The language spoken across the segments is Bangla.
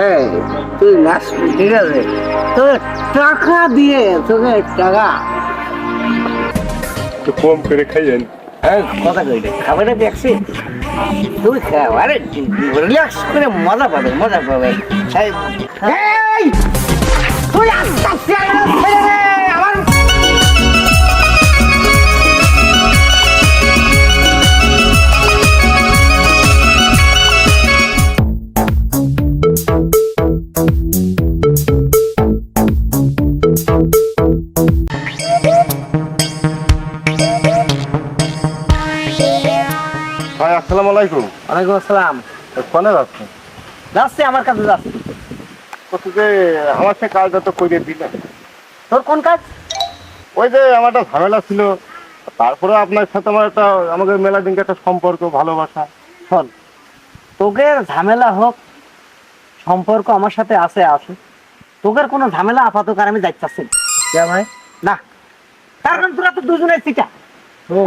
এই তুই নাচবি ঠিক আছে? তোকে টাকা দিয়ে তোকে টাকা। একটু কম করে খাইয়েন। এই কথা কই রে খাবারটা দেখছি। তুই খাও আরে রিল্যাক্স করে মজা পাবে মজা পাবে। তুই আস্তে আস্তে ওয়ালাইকুম আসসালাম। কোনে যাচ্ছেন? যাচ্ছি আমার কাছে যাচ্ছি। কত যে আমার সে কাজটা তো করে তোর কোন কাজ? ওই যে আমার একটা ঝামেলা ছিল। তারপরে আপনার সাথে আমার একটা আমাদের মেলা দিনকে একটা সম্পর্ক ভালোবাসা। শোন। তোকে ঝামেলা হোক সম্পর্ক আমার সাথে আছে আছে তোকের কোনো ঝামেলা আপাতত আর আমি যাইতেছি কে ভাই? না। কারণ তোরা তো দুজনের চিটা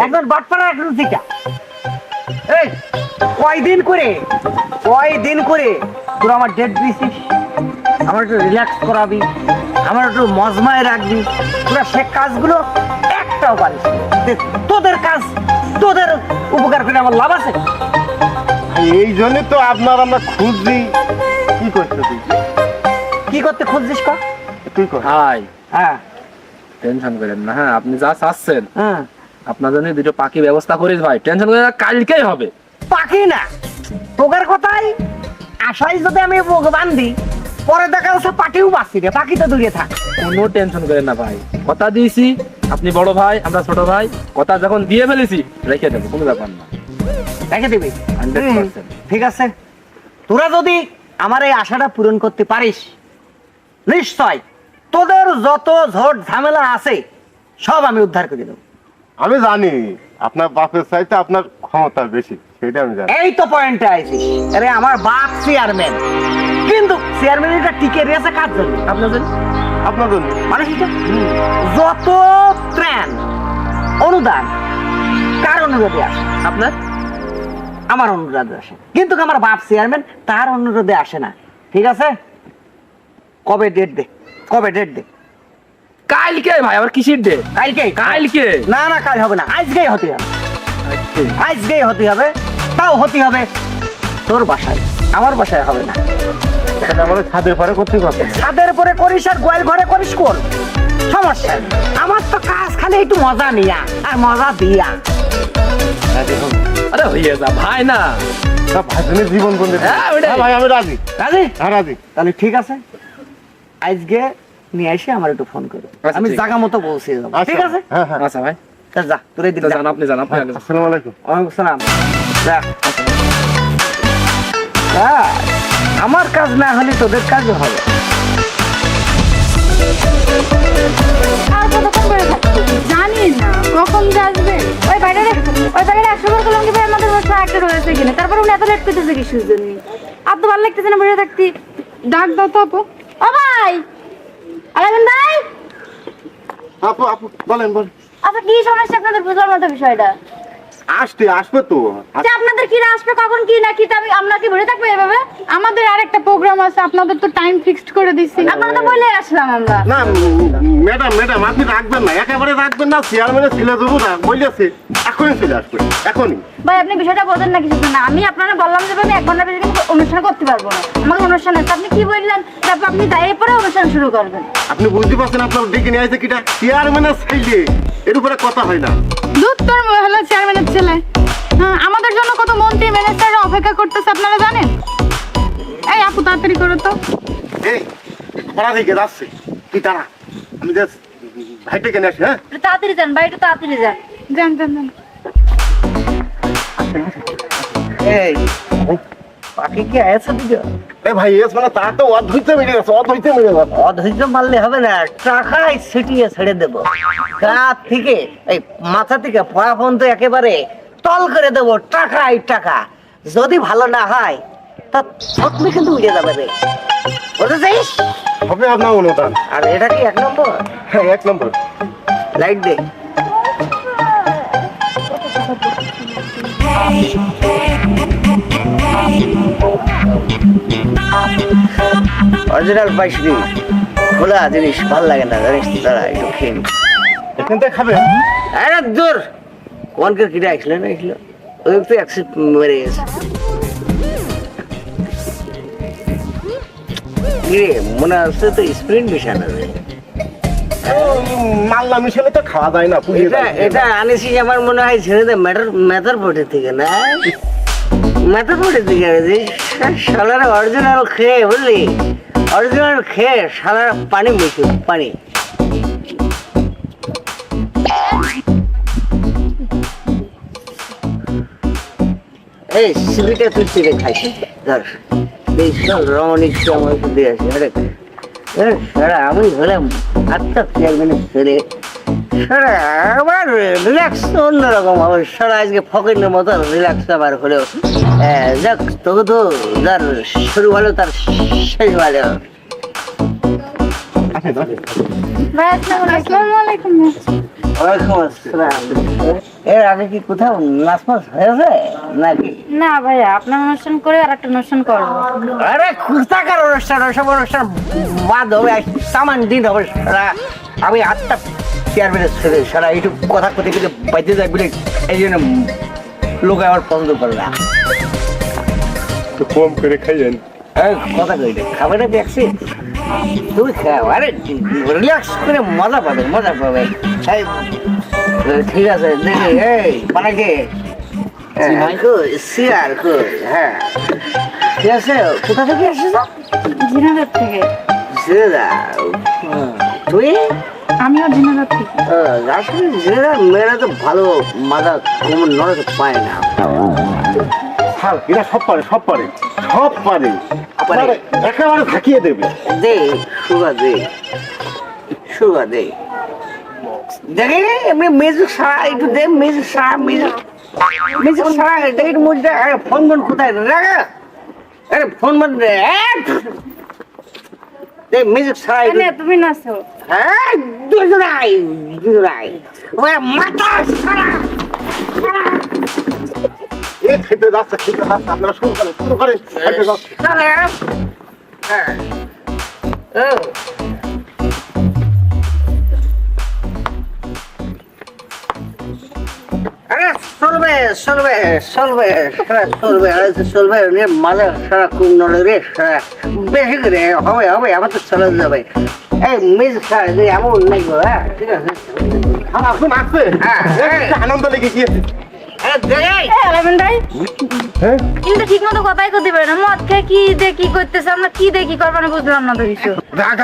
একজন বাটপাড়া একজন চিটা এই কয়দিন করে? কয়দিন করে? তোরা আমার ডেট দিছিস? আমার একটু রিল্যাক্স করাবি। আমার একটু মজমায় রাখবি। তোরা সে কাজগুলো একটাও পারিস তোদের কাজ তোদের উপকার করে আমার লাভ আছে। এই জন্য তো আপনার আমরা খুঁজছি। কি করছে তুই? কি করতে খুঁজছিস কা? তুই কর। হাই। হ্যাঁ। টেনশন করেন না হ্যাঁ আপনি যা চাচ্ছেন। হ্যাঁ। আপনার জন্য দুটো পাখি ব্যবস্থা করিস ভাই। টেনশন করেন না, কালকেই হবে। পাখি না। তোদের কথাই আশাই যদি আমি ব- বান্ধি পরে দেখা যাচ্ছে পাখিও বাঁচি রে পাখি তো দূরে থাক। কোনো টেনশন করেন না ভাই। কথা দিয়েছি আপনি বড় ভাই আমরা ছোট ভাই কথা যখন দিয়ে ফেলেছি রেখে দেবো কোনো ব্যাপার না। রেখে দিবি? ঠিক আছে। তোরা যদি আমার এই আশাটা পূরণ করতে পারিস নিশ্চয় তোদের যত ঝড় ঝামেলা আছে সব আমি উদ্ধার করে দেবো। আমি জানি আপনার বাপের চাইতে আপনার ক্ষমতা বেশি সেটা আমি জানি। এই তো পয়েন্টে আইছিস আরে আমার বাপ চেয়ারম্যান কিন্তু চেয়ারম্যান এটা টিকে রয়েছে কার জন্য? আপনার জন্য? আপনার জন্য। মানে সেটা যত ত্রাণ অনুদান কার অনুরোধে আসে? আপনার? আমার অনুরোধে আসে। কিন্তু আমার বাপ চেয়ারম্যান তার অনুরোধে আসে না। ঠিক আছে? কবে ডেট দে? কবে ডেট দে? কালকে ভাই আবার কিসির ডে কালকে কালকে? না না কাল হবে না। আজকেই হতে হবে। আজকেই হতে হবে। তাও হতে হবে তোর বাসায়। আমার বাসায় হবে না। ছাদের পরে করতে ছাদের পরে করিস আর গোয়াল ঘরে করিস কোন? সমস্যা আমার তো কাজ খালি একটু মজা নিয়া আর মজা দিয়া। আরে হয়ে যা ভাই না। ভাজনের জীবন বন্ধু হ্যাঁ, ভাই আমি রাজি। রাজি? হ্যাঁ রাজি। তাহলে ঠিক আছে। আজকে নিয়ে এসে আমার একটু ফোন করো। আচ্ছা, আমি। জায়গা মতো পৌঁছে যাব আচ্ছা। ঠিক আছে? হ্যাঁ হ্যাঁ। আচ্ছা ভাই। যা তোরে দিন জান আপনি জান আপনি যান। আসসালামু আলাইকুম। ওয়ালাইকুম যা। আমার কাজ না হলে তোদের কাজও হবে। আর কতক্ষণ করে জানি না কখন আসবে। ওই বাইরে ওই বাইরে একশো বার করলাম কি ভাই আমাদের বসে রয়েছে কিনা তারপর উনি এত লেট করতেছে কিসের জন্য? আর তো ভালো লাগতেছে না বসে থাকতে। ডাক দাও তো আপু। ও ভাই! আলামিন ভাই? আপু আপু বলেন বলেন। আচ্ছা কি সমস্যা আপনাদের? বুঝলাম না তো বিষয়টা। আসতে আসবে তো। যে আপনাদের কি আসবে কখন কি না কি আমি আমরা কি বসে থাকব এভাবে? আমাদের আরেকটা প্রোগ্রাম আছে আপনাদের তো টাইম ফিক্সড করে দিছি। আপনারা তো বলে আসলাম আমরা। না ম্যাডাম ম্যাডাম আপনি রাখবেন না একেবারে রাখবেন না চেয়ারম্যানের ছেলে দেবো না বললেছে এখনই চলে আসবে এখনই। ভাই আপনি বিষয়টা বোঝেন না কিছু না। আমি আপনারা বললাম যে আমি এক ঘণ্টার বেশি কিন্তু অনুষ্ঠান করতে পারব না। আমার অনুষ্ঠান আছে। আপনি কি বললেন? তারপর আপনি তাই পরে অনুষ্ঠান শুরু করবেন। আপনি বুঝতে পারছেন আপনার ডেকে নিয়ে আসছে কিটা? চেয়ারম্যানের ছেলে। এর উপরে কথা হয় না। দুধ তোর হলো চেয়ারম্যানের ছেলে। হ্যাঁ আমাদের জন্য কত মন্ত্রী মিনিস্টার অপেক্ষা করতেছে আপনারা জানেন? এই আপু তাড়াতাড়ি করো তো। এই পড়া দিকে যাচ্ছে। তুই তারা আমি জাস্ট ভাই ডেকে নিয়ে আসি হ্যাঁ? তাড়াতাড়ি যান ভাই একটু তাড়াতাড়ি যান। যান যান যান। এই পাখি কি আছে দিদি এ ভাই এস মানে তার তো অদ্ভুত মেরে গেছে অদ্ভুত মেরে গেছে। অধৈর্য মারলে হবে না টাকাই ছিটিয়ে ছেড়ে দেবো। কাত থেকে এই মাথা থেকে পড়া পর্যন্ত একেবারে তল করে দেবো টাকাই টাকা। যদি ভালো না হয় তা ছকমি কিন্তু উড়ে যাবে রে। বুঝেছিস? হবে আপনার অনুদান আর এটা কি এক নম্বর? হ্যাঁ এক নম্বর। লাইট দে। Hey, hey. অরিজিনাল পাইছি খোলা জিনিস ভালো লাগে না জানিস তারা একটু খেয়ে নি। এখান থেকে খাবেন আরে দূর! কোনকে কিনে আসলে না আসলো ওই তো অ্যাক্সিড মেরে গেছে। কিরে মনে হচ্ছে তো স্প্রিন্ট রে। মাল্লা মিশালে তো খাওয়া যায় না এটা। এটা আনিসি আমার মনে হয় ছেড়ে ম্যাটার ম্যাটার পটে থেকে না? ম্যাটার পটে থেকে শালার অরিজিনাল খেয়ে বুঝলি? অরিজিনাল খেয়ে সারা পানি মুখে পানি। এই তুই চিড়ে খাইছিস ধর, এই রমণী আমার আসি আরে সারা আমি হলাম আত্মা একদিনে ছেলে। সারা আবার রিল্যাক্স অন্যরকম হবে সারা। আজকে ফকিনের মতো রিল্যাক্স আবার হলেও। যাক তবু তো যার শুরু ভালো তার শেষ ভালো ভাই আসসালামু আলাইকুম ওয়ালাইকুম আসসালাম। এর আগে কি কোথাও নাচ মাস হয়েছে? নাকি? না ভাইয়া আপনার অনুষ্ঠান করে আর একটা অনুষ্ঠান করব। আরে কোথাকার অনুষ্ঠান? ওসব অনুষ্ঠান বাদ হবে। সামান দিন হবে আমি আটটা চেয়ারম্যানের ছেলে সারা একটু কথা কথা কিন্তু বাইতে যায় বলে এই জন্য লোক আমার পছন্দ করে না। কম করে খাইয়েন। এই কথা কই রে খাবে না দেখছি। তুমি খাও আরে রিল্যাক্স করে মজা পাবে মজা পাবে। ঠিক আছে দেখি এই পানাকে সিয়ার হ্যাঁ ঠিক আছে? কোথা থেকে এসেছ? জিনাদার থেকে। জেদা তুই? আমিও থেকে আসলে জেদা মেয়েরা তো ভালো মাজা কোমর নড়ে পায় না। হ্যাঁ এরা সব পারে সব পারে সব পারে। আপনার একেবারে থাকিয়ে দেবে। দে সুগা দে সুগা দে। দেখে এমনি মিউজিক সারা একটু দে মিউজিক সারা মিউজিক মিউজিক সারা দেখে দে ফোন ফোন কোথায়? রাখা। আরে ফোন ফোন দে মিউজিক এনে তুমি নাচো। হ্যাঁ দুজনাই দুজনাই। ওই মাথা সারা এ খেতে যাচ্ছে খেতে যাচ্ছে আপনারা শুরু করেন শুরু করেন খেতে যাচ্ছে। হ্যাঁ। ও। চলবে চলবে চলবে চলবে মাঝে সারা খুব রে সারা বেশি করে হবে হবে আমার তো চলে যাবে এই মিস খায় এমন নাই হ্যাঁ ঠিক আছে আসুন হ্যাঁ, হ্যাঁ। এই আনন্দ লেগে গিয়েছে দেখে হ্যাঁ কিন্তু ঠিক মতো কথাই করতে পারে না মদ খেয়ে কি দে কি করতেছে আমরা কি দে কি করব না বুঝলাম না তো কিছু রাগ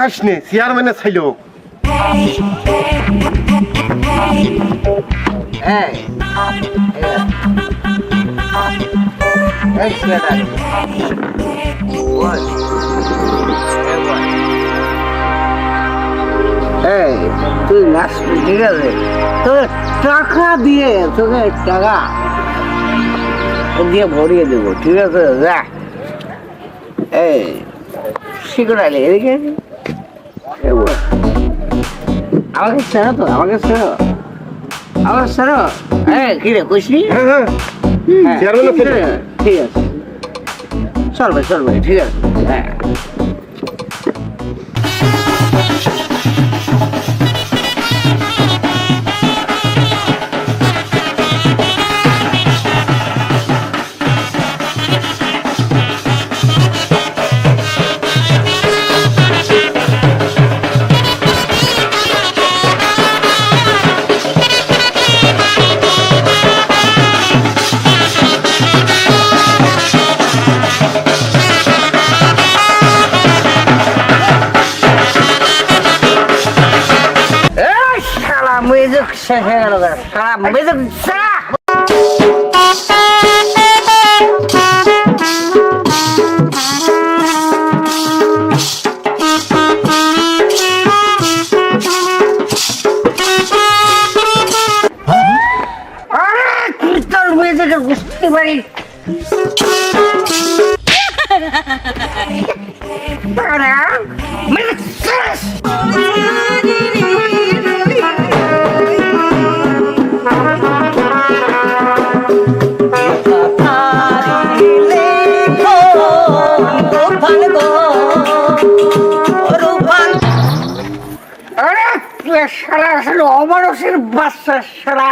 এই, তুই নাচবি ঠিক আছে তোকে টাকা দিয়ে, তোকে টাকা দিয়ে ভরিয়ে দেবো, ঠিক আছে? যা। এই শিখরালি এদিকে। আমাকে চেনো তো, আমাকে চেনো? আমার স্যার হ্যাঁ কি রে কইসি হ্যাঁ হ্যাঁ। চেয়ারম্যানের ছেলে চল ভাই চলবে চলবে ঠিক আছে। হ্যাঁ। শেষ হয়ে গেল। শালা মিউজিক অমানুষের বাচ্চা শালা।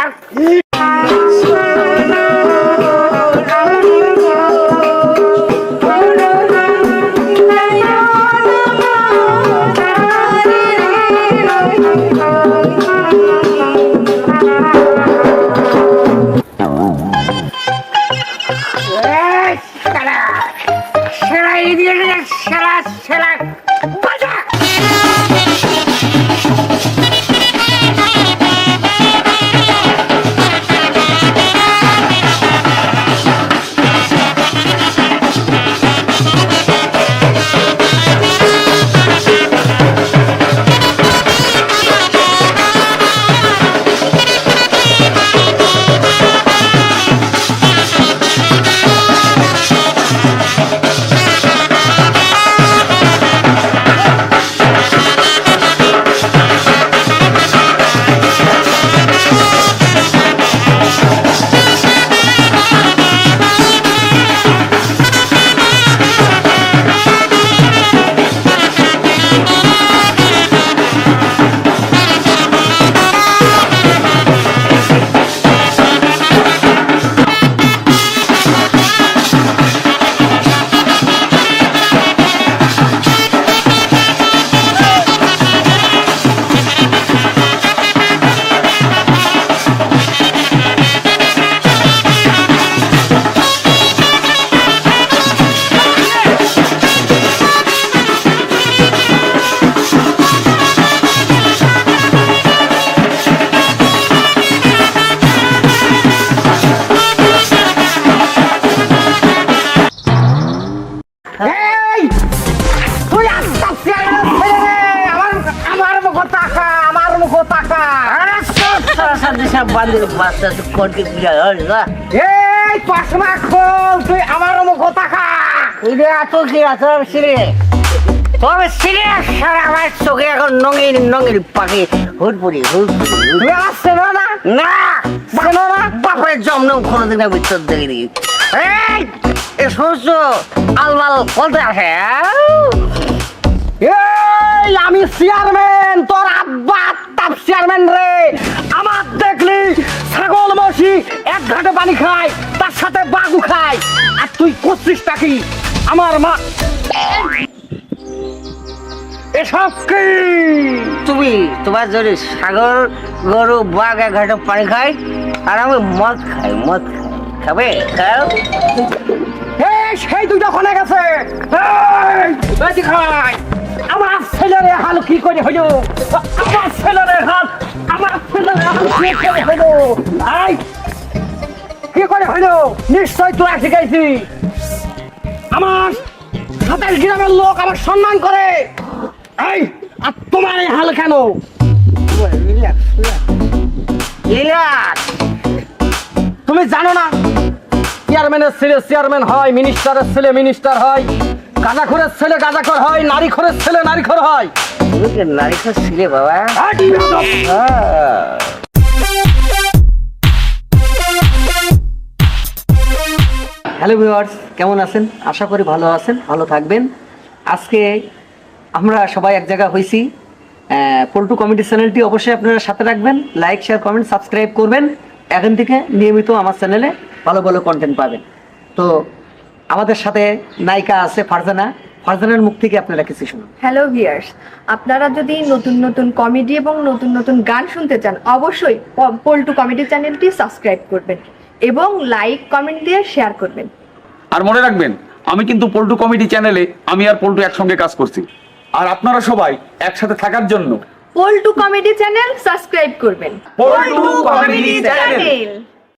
এই চশমা খোল তুই আমার মুখ তাকা তবে সিরিয়াস আমার চোখে এখন নঙির নঙির পাখি। হুটপুরি হুটপুরি তুই আমার চেনো না? না। চেনো না? বাপের জমনম কোনোদিন আমি তোর দেখিনি। এই এ সমস্ত আলমাল বলতে আসে এই আমি চেয়ারম্যান তোর আব্বা আত্মাপ চেয়ারম্যান রে। পানি খায় তার সাথে বাগু খায়। আর তুই করছিস কি? আমার মা এসব কি? তুমি তোমার জন্য সাগর গরু বাঘ এক ঘাটে পানি খাই আর আমি মদ খাই মদ খাই। খাবে? খাও। সেই দুইটা খনে গেছে। খাই আমার ছেলের হাল কি করে হইল আমার ছেলের হাল আমার ছেলের হাল কি করে হইল করে হইল নিশ্চয় তোরা শিখাইছি। আমার সাতাইশ গ্রামের লোক আমার সম্মান করে। এই আর তোমার এই হাল কেন? তুমি জানো না চেয়ারম্যানের ছেলে চেয়ারম্যান হয় মিনিস্টারের ছেলে মিনিস্টার হয় গাঁজাখোরের ছেলে গাঁজাখোর হয় নারীখোরের ছেলে নারীখোর হয়। তুমি কি নারী ছিলে বাবা। হ্যালো ভিউয়ার্স, কেমন আছেন? আশা করি ভালো আছেন, ভালো থাকবেন। আজকে আমরা সবাই এক জায়গা হয়েছি পল্টু কমেডি চ্যানেলটি অবশ্যই আপনারা সাথে রাখবেন লাইক শেয়ার কমেন্ট সাবস্ক্রাইব করবেন। এখন থেকে নিয়মিত আমার চ্যানেলে ভালো ভালো কন্টেন্ট পাবেন। তো আমাদের সাথে নায়িকা আছে ফারজানা। ফারজানার মুখ থেকে আপনারা কিছু শুনুন। হ্যালো ভিয়ার্স আপনারা যদি নতুন নতুন কমেডি এবং নতুন নতুন গান শুনতে চান, অবশ্যই পল্টু কমেডি চ্যানেলটি সাবস্ক্রাইব করবেন। এবং লাইক কমেন্ট দিয়ে শেয়ার করবেন। আর মনে রাখবেন আমি কিন্তু পল্টু কমেডি চ্যানেলে আমি আর পল্টু একসঙ্গে কাজ করছি। আর আপনারা সবাই একসাথে থাকার জন্য পল্টু কমেডি চ্যানেল সাবস্ক্রাইব করবেন। Paltu comedy channel channel